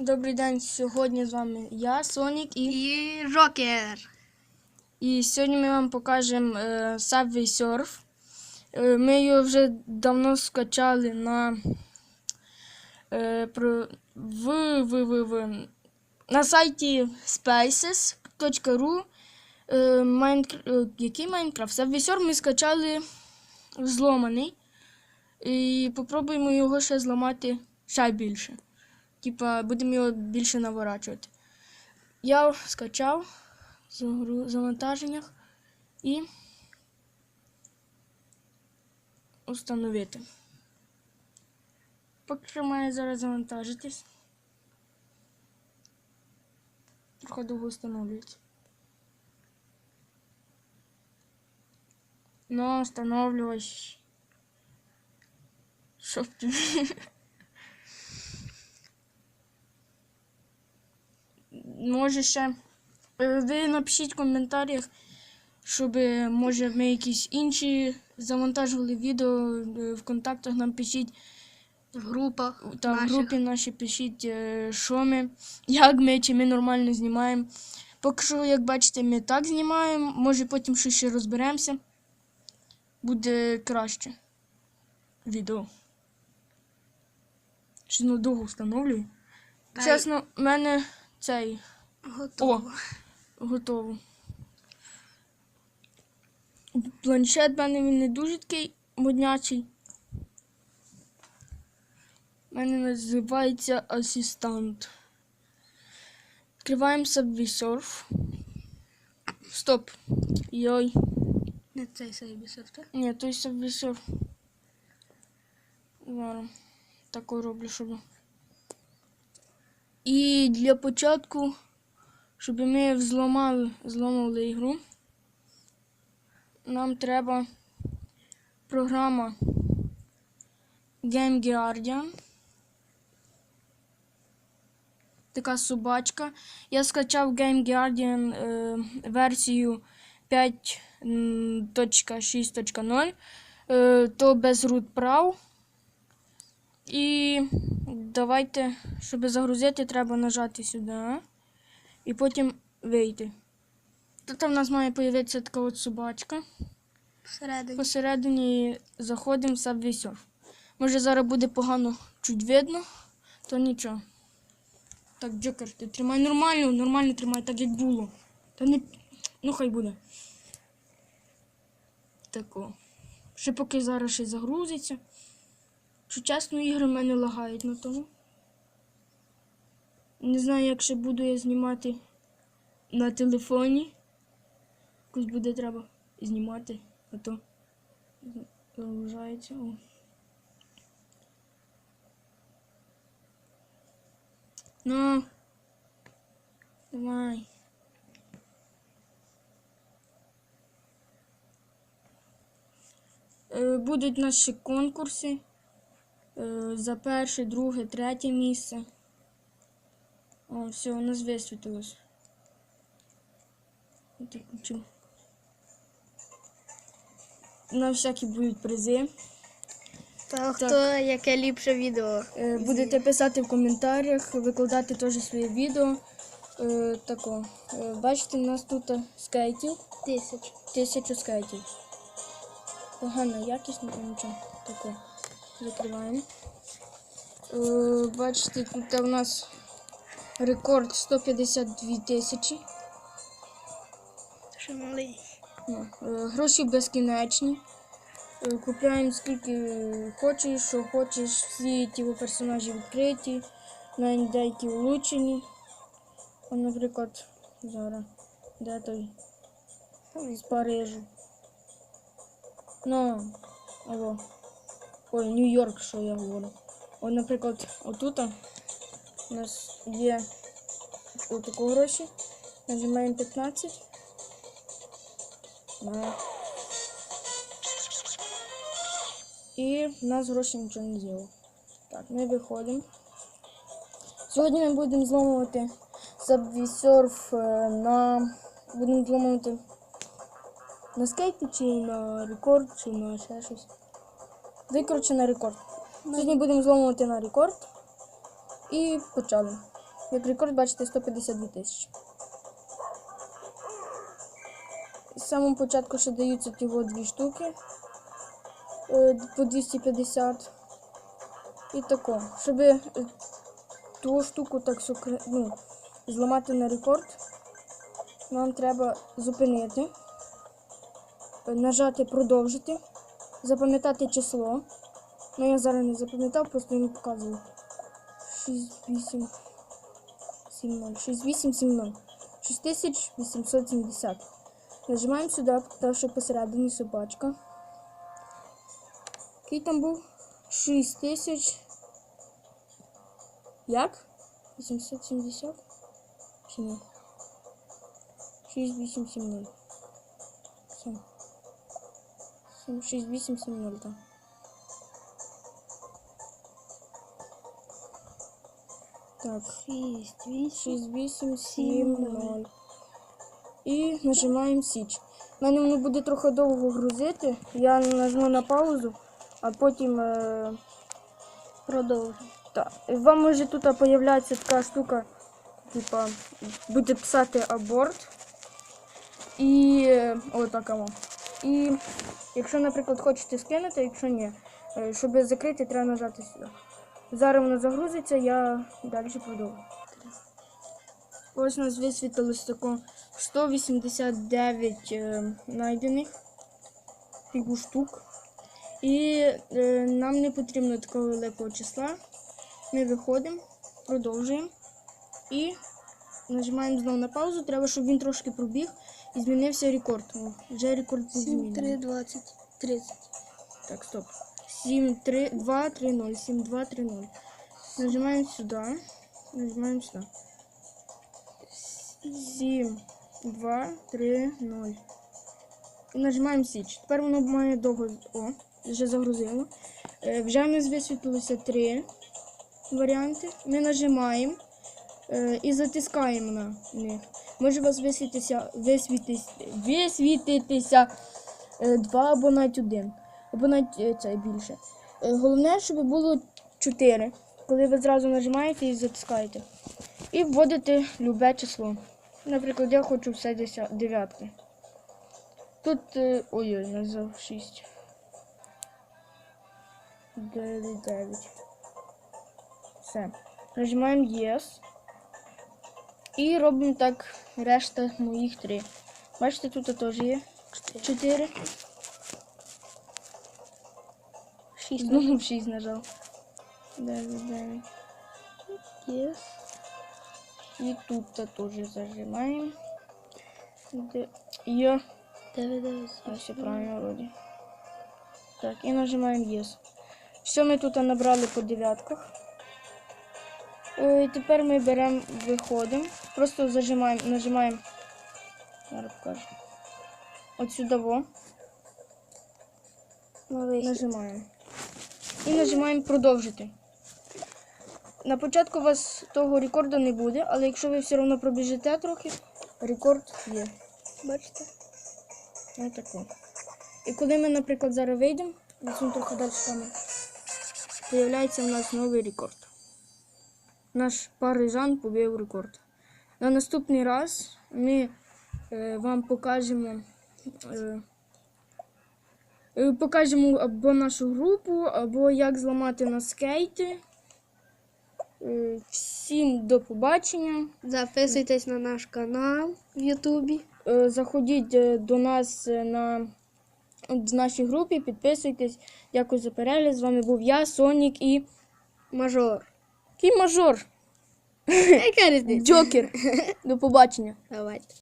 Добрий день. Сьогодні з вами я, Сонік, і, І Рокер. і сьогодні ми вам покажемо е, Subway Surf. Е, ми його вже давно скачали на, е, про, в, в, в, в, на сайті spaces.ru. Е, Майнкр... е, який Майнкрафт? Subway Surf ми скачали зломаний. І попробуємо його ще зламати ще більше. Типа, будемо його більше наворачувати. Я скачав загру- завантаженнях і установити. Поки має зараз завантажитись. Трохи довго встановлюється. Ну, встановлювач. Щоб тобі. Може ще. е, Ви напишіть в коментарях, щоб може ми якісь інші завантажували відео е, в контактах нам пишіть В групах. та в групі наші пишіть, е, що ми, як ми, чи ми нормально знімаємо. Поки що, як бачите, ми так знімаємо, може потім щось ще розберемося. Буде краще відео. Ще ну довго встановлюю. Чесно, в мене цей Готово. О, готово. Планшет в мене він не дуже такий моднячий. У мене називається асистант. Відкриваємо Surf. Стоп. Йой. Не цей сейбісер, так? Ні, той Surf. Зараз. Таку роблю, щоб. І для початку, щоб ми взломали, зламали ігру, нам треба програма Game Guardian. Така собачка. Я скачав Game Guardian е, версію 5.6.0. Е, то без root прав. І давайте, щоб загрузити, треба нажати сюди. І потім вийти. Тут в нас має з'явитися така от собачка. Всередині. Посередині заходимо в Subway Може зараз буде погано чуть видно, то нічого. Так, Джокер, ти тримай нормально, нормально тримай, так як було. Та не. Ну хай буде. Тако. Ще поки зараз ще загрузиться. Що чесно, ігри в мене лагають на тому. Не знаю, як ще буду я знімати на телефоні. Якось буде треба знімати, а то загружається. О. Ну, давай. Е, Будуть наші конкурси е, за перше, друге, третє місце. О, все, у нас висвітилось. Так, включу. На всякі будуть призи. Та хто яке ліпше відео. Е, Будете писати в коментарях, викладати теж своє відео. Е, тако. Е, Бачите, у нас тут скейтів. Тисяч. Тисячу скейтів. Погана якість, ну нічого. Тако. Закриваємо. Бачите, тут у нас рекорд 152 тисячі. Ще малий. Ну, е, Гроші безкінечні. Е, Купляємо скільки хочеш, що хочеш. Всі ті персонажі відкриті, навіть деякі улучшені. О, наприклад, зараз. Де той? З Парижу. Ну, алло. Ой, Нью-Йорк, що я говорю. О, наприклад, отут у нас є отакі гроші. Нажимаємо 15. Да. І в нас гроші нічого не з'їло. Так, ми виходимо. Сьогодні ми будемо зломувати Subway Surf е, на. Будемо зломувати на скейті чи на рекорд, чи на ще щось. Ви, коротше, на рекорд. Сьогодні будемо зломувати на рекорд. І почали. Як рекорд, бачите, 152 тисячі. З самого початку ще даються ті дві штуки е, по 250. І тако. Щоб е, ту штуку так ну, зламати на рекорд, нам треба зупинити, е, нажати продовжити, запам'ятати число. Ну я зараз не запам'ятав, просто не показую. 6, 8, 7, 0. 6, 8, 7, 0. 6870. Нажимаємо сюди, та що посередині собачка. Який там був? 6000. Як? 870? Чи ні? 6870. Все. 6870, так. Так. 6, 8. 6, 8, 7, 0. І нажимаємо Січ. У мене воно буде трохи довго грузити. Я нажму на паузу, а потім е, Продовжуй. та, вам може тут появляється така штука, типа, будете писати аборт. І е, отака. І якщо, наприклад, хочете скинути, якщо ні, е, щоб закрити, треба нажати сюди. Зараз воно загрузиться, я далі продовжу. Ось у нас висвітилось тако 189 е, знайдених фігу штук. І е, нам не потрібно такого великого числа. Ми виходимо, продовжуємо і нажимаємо знову на паузу. Треба, щоб він трошки пробіг і змінився рекорд. Вже рекорд був 7, 3, 20, 30. Так, стоп. 7, 3, 2, 3, 0. 7, 2, 3, 0. Нажимаємо сюди. Нажимаємо сюди. 7, 2, 3, 0. І нажимаємо Січ. Тепер воно має довго. О, вже загрузило. Е, вже в нас три варіанти. Ми нажимаємо е, і затискаємо на них. Може у вас висвітитися, висвітись, висвітитися е, два або навіть один. Або навіть е, це більше. Е, головне, щоб було чотири. Коли ви зразу нажимаєте і затискаєте. І вводите любе число. Наприклад, я хочу все деся- Тут. Ой-ой, назвав 6. 9, 9. Все. Нажимаємо Yes. І робимо так решта моїх три. Бачите, тут теж є 4. 6. Знову 6 нажав. 9, 9. Yes. І тут теж зажимаємо. Де... Є. 9, 9. А, все правильно вроді. Так, і нажимаємо Yes. Все, ми тут набрали по дев'ятках. Е, тепер ми беремо, виходимо. Просто зажимаємо, нажимаємо. Зараз покажу. От сюди во. Нажимаємо. І нажимаємо продовжити. На початку у вас того рекорду не буде, але якщо ви все одно пробіжите трохи, рекорд є. Бачите? Ось таку. І коли ми, наприклад, зараз вийдемо, візьмемо трохи далі камеру, з'являється у нас новий рекорд. Наш парижан побив рекорд. На наступний раз ми е, вам покажемо. Е, покажемо або нашу групу, або як зламати на скейти. Е, всім до побачення. Записуйтесь на наш канал в Ютубі. Е, Заходіть е, до нас е, на в нашій групі, підписуйтесь. Дякую за перегляд. З вами був я, Сонік і Мажор. Який мажор. Яка різниця? Джокер. До побачення. Давайте.